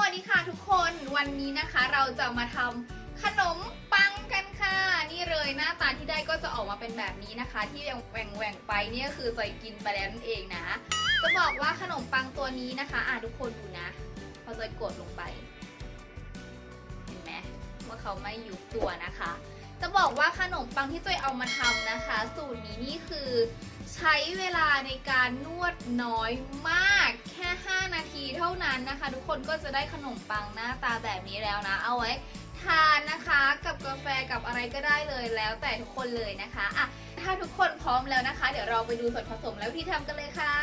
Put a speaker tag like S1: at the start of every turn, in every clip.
S1: วัสดีค่ะทุกคนวันนี้นะคะเราจะมาทำขนมปังกันค่ะ นี่เลยหน้าตาที่ได้ก็จะออกมาเป็นแบบนี้นะคะ ที่ยังแหว่งแหว่งไปเนี่ยคือจอยกินไปแล้วนั่นเองนะ จะบอกว่าขนมปังตัวนี้นะคะอะทุกคนดูนะพอจอยกดลงไป เห็นไหมว่าเขาไม่ยุบตัวนะคะ จะบอกว่าขนมปังที่จอยเอามาทำนะคะ สูตรนี้นี่คือ ใช้เวลาในการนวดน้อยมาก นาทีเท่านั้นนะคะ ทุกคนก็จะได้ขนมปังหน้าตาแบบนี้แล้วนะ เอาไว้ทานนะคะกับกาแฟกับอะไรก็ได้เลยแล้วแต่ทุกคนเลยนะคะอะถ้าทุกคนพร้อมแล้วนะคะ เดี๋ยวเราไปดูส่วนผสมแล้วที่ทำกันเลยค่ะ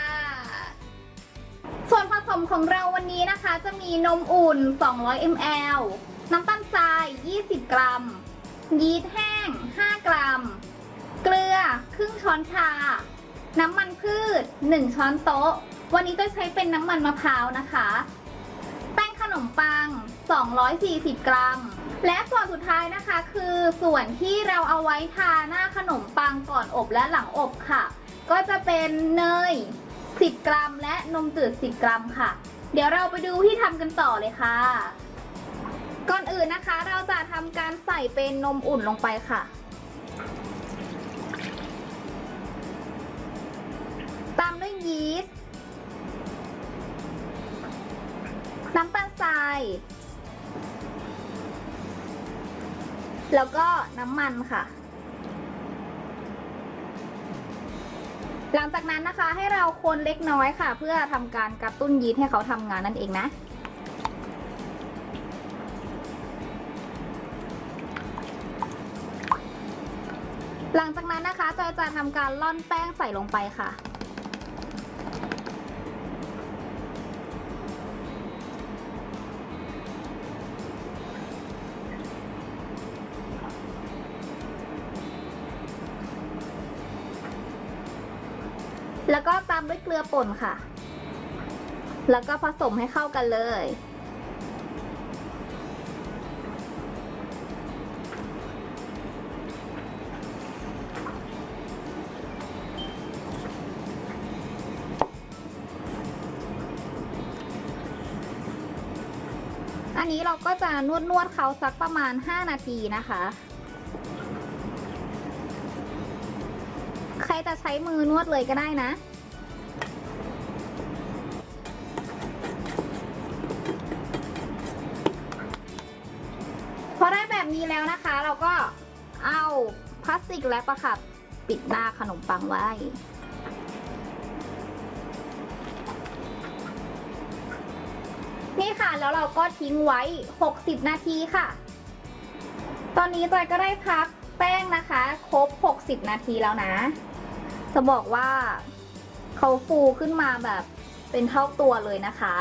S1: ส่วนผสมของเราวันนี้นะคะ จะมีนมอุ่น 200 ml น้ำตาลทราย 20 กรัม ยีสต์แห้ง 5 กรัม เกลือ ครึ่งช้อนชา น้ำมันพืช 1 ช้อนโต๊ะ วันนี้จะใช้เป็นน้ำมันมะพร้าวนะคะ แป้งขนมปัง 240 กรัม และส่วนสุดท้ายนะคะคือส่วนที่เราเอาไว้ทาหน้าขนมปังก่อนอบและหลังอบค่ะ ก็จะเป็นเนย 10 กรัม และนมจืด 10 กรัมค่ะ เดี๋ยวเราไปดูที่ทำกันต่อเลยค่ะ ก่อนอื่นนะคะเราจะทำการใส่เป็นนมอุ่นลงไปค่ะตามด้วยยีสต์ แล้วก็น้ำมันค่ะ หลังจากนั้นนะคะให้เราคนเล็กน้อยค่ะ เพื่อทำการกระตุ้นยีสต์ให้เขาทำงานนั่นเองนะหลังจากนั้นนะคะจอยจะทำการล่อนแป้งใส่ลงไปค่ะ ลือป่นค่ะ แล้วก็ผสมให้เข้ากันเลย อันนี้เราก็จะนวดนวดเขาสักประมาณ 5 นาทีนะคะใครจะใช้มือนวดเลยก็ได้นะ นี้แล้วนะคะ เราก็เอาพลาสติกแรปอะค่ะปิดหน้าขนมปังไว้ นี่ค่ะแล้วเราก็ทิ้งไว้ 60 นาทีค่ะ ตอนนี้จอยก็ได้พักแป้งนะคะ ครบ 60 นาทีแล้วนะ จะบอกว่าเขาฟูขึ้นมาแบบเป็นเท่าตัวเลยนะคะ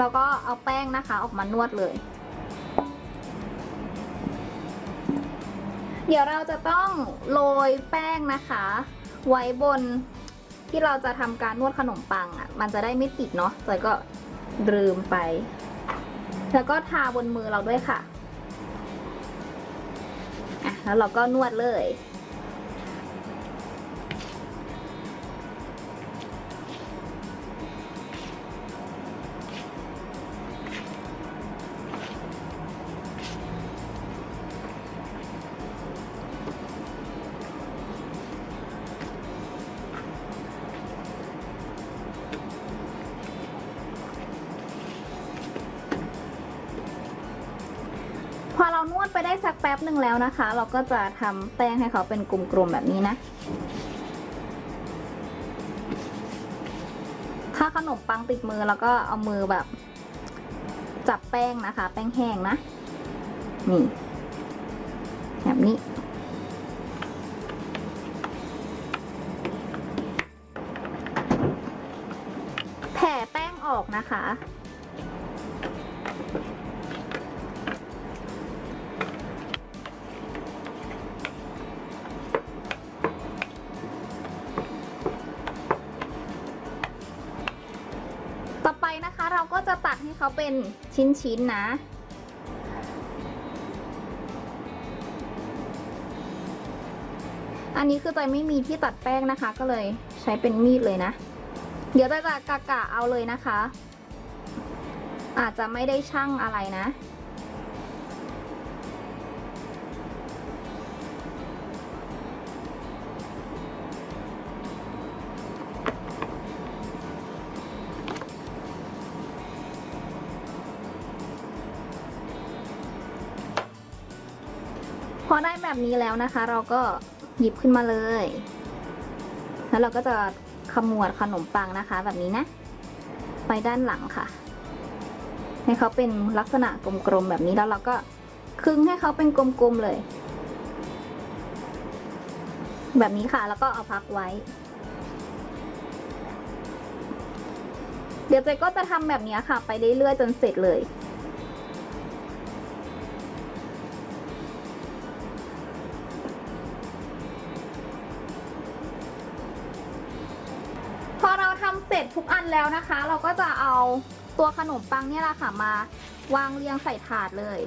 S1: แล้วก็เอาแป้งนะคะออกมานวดเลย เดี๋ยวเราจะต้องโรยแป้งนะคะ ไว้บนที่เราจะทำการนวดขนมปังอะ่ะ มันจะได้ไม่ติดเนาะจอยก็ลืมไป แล้วก็ทาบนมือเราด้วยค่ะอะ แล้วเราก็นวดเลย อเรานวดไปได้สักแป๊บหนึ่งแล้วนะคะ เราก็จะทำแป้งให้เขาเป็นกลมๆแบบนี้นะ ถ้าขนมปังติดมือแล้วก็เอามือแบบ จับแป้งนะคะ แป้งแห้งนะ นี่ แบบนี้แผ่แป้งออกนะคะ เป็นชิ้นๆนะ อันนี้คือจอยไม่มีที่ตัดแป้งนะคะ ก็เลยใช้เป็นมีดเลยนะ เดี๋ยวจอยจะกะกะเอาเลยนะคะ อาจจะไม่ได้ช่างอะไรนะ พอได้แบบนี้แล้วนะคะ เราก็หยิบขึ้นมาเลย แล้วเราก็จะขมวดขนมปังนะคะ แบบนี้นะ ไปด้านหลังค่ะ ให้เขาเป็นลักษณะกลมๆแบบนี้แล้วเราก็คลึงให้เขาเป็นกลมๆเลย แบบนี้ค่ะ แล้วก็เอาพักไว้ เดี๋ยวเจก็จะทำแบบนี้ค่ะ ไปเรื่อยๆจนเสร็จเลย ทำทำเสร็จทุกอันแล้วนะคะ เราก็จะเอาตัวขนมปังเนี่ยแหละค่ะมาวางเรียงใส่ถาดเลย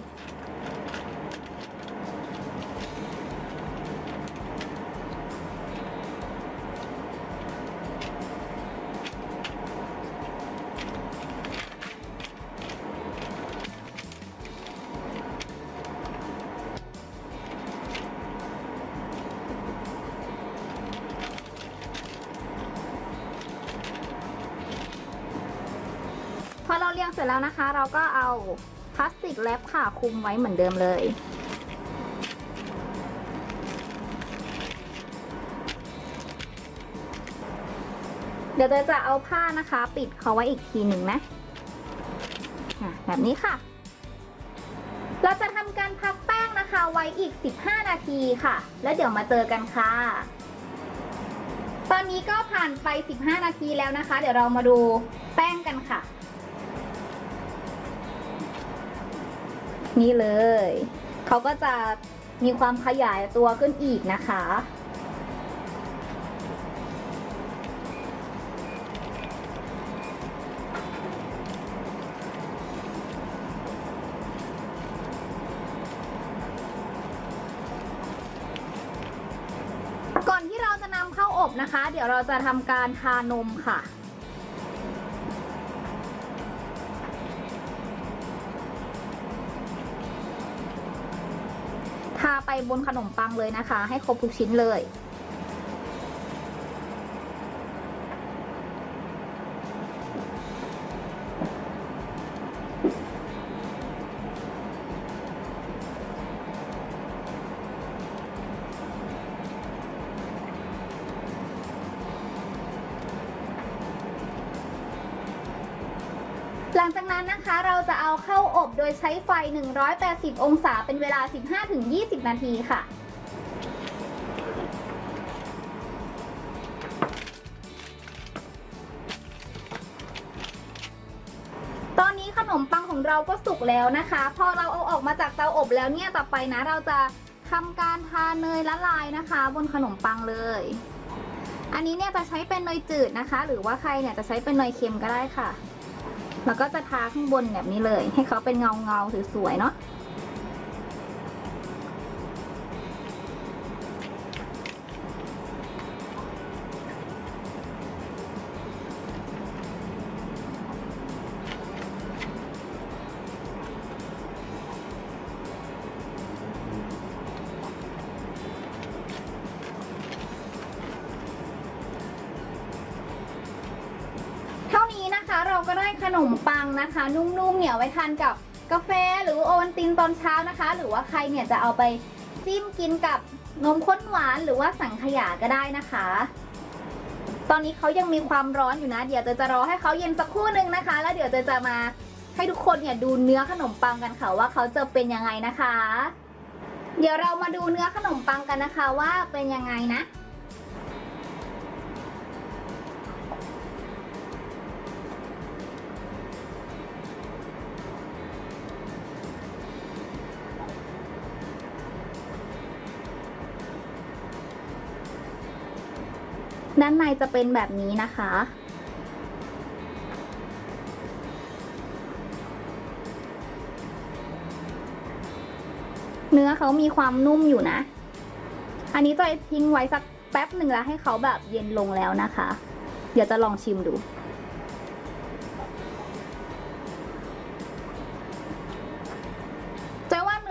S1: เสร็จแล้วนะคะ เราก็เอาพลาสติกแรปค่ะคุมไว้เหมือนเดิมเลยเดี๋ยวเจจะเอาผ้านะคะ ปิดเขาไว้อีกทีหนึ่งนะ แบบนี้ค่ะ เราจะทำการพักแป้งนะคะไว้อีก 15 นาทีค่ะ แล้วเดี๋ยวมาเจอกันค่ะ ตอนนี้ก็ผ่านไป 15 นาทีแล้วนะคะ เดี๋ยวเรามาดูแป้งกันค่ะ นี่เลย เขาก็จะมีความขยายตัวขึ้นอีกนะคะ ก่อนที่เราจะนำเข้าอบนะคะ เดี๋ยวเราจะทำการทานมค่ะาไปบนขนมปังเลยนะคะ ให้ครบทุกชิ้นเลย หลังจากนั้นนะคะเราจะเอาเข้าอบโดยใช้ไฟ 180 องศาเป็นเวลา 15-20 นาทีค่ะตอนนี้ขนมปังของเราก็สุกแล้วนะคะ พอเราเอาออกมาจากเตาอบแล้วเนี่ยต่อไปนะ เราจะทำการทาเนยละลายนะคะ บนขนมปังเลย อันนี้เนี่ยจะใช้เป็นเนยจืดนะคะ หรือว่าใครเนี่ยจะใช้เป็นเนยเค็มก็ได้ค่ะ แล้วก็จะทาข้างบนแบบนี้เลย ให้เขาเป็นเงาเงาสวยๆเนาะ เราก็ได้ขนมปังนะคะ นุ่มๆเหนี่ยไว้ทานกับกาแฟหรือโอวัลตินตอนเช้านะคะ หรือว่าใครเนี่ยจะเอาไปจิ้มกินกับนมข้นหวานหรือว่าสังขยาก็ได้นะคะ ตอนนี้เขายังมีความร้อนอยู่นะ เดี๋ยวจะจะรอให้เขาเย็นสักครู่หนึ่งนะคะ แล้วเดี๋ยวจะจะมาให้ทุกคนเนี่ยดูเนื้อขนมปังกันค่ะว่าเขาจะเป็นยังไงนะคะ เดี๋ยวเรามาดูเนื้อขนมปังกันนะคะว่าเป็นยังไงนะ ด้านในจะเป็นแบบนี้นะคะ เนื้อเขามีความนุ่มอยู่นะ อันนี้จอยทิ้งไว้สักแป๊บหนึ่งแล้วให้เขาแบบเย็นลงแล้วนะคะ เดี๋ยวจะลองชิมดู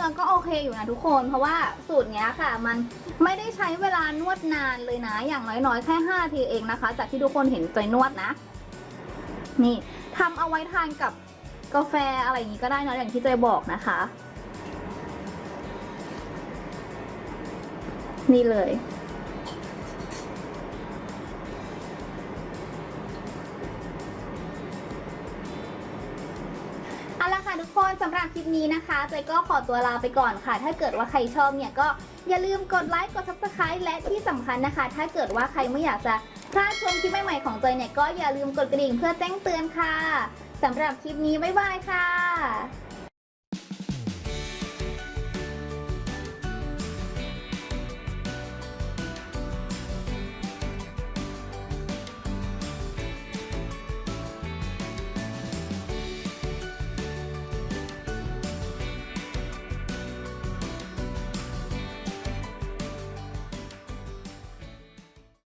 S1: นื้อก็โอเคอยู่นะทุกคน เพราะว่าสูตรเนี้ยค่ะ มันไม่ได้ใช้เวลานวดนานเลยนะ อย่างน้อยๆ แค่5นาทีเองนะคะ จากที่ทุกคนเห็นจอยนวดนะ นี่ทำเอาไว้ทานกับกาแฟอะไรอย่างนี้ก็ได้นะอย่างที่จอยบอกนะคะ นี่เลย ค่ะทุกคนสำหรับคลิปนี้นะคะเจยก็ขอตัวลาไปก่อนค่ะ ถ้าเกิดว่าใครชอบเนี่ยก็อย่าลืมกดไลค์กด subscribe และที่สำคัญนะคะ ถ้าเกิดว่าใครไม่อยากจะพลาดชมคลิปใหม่ๆของเจยเนี่ยก็อย่าลืมกดกระดิ่งเพื่อแจ้งเตือนค่ะสำหรับคลิปนี้บ๊ายบายค่ะ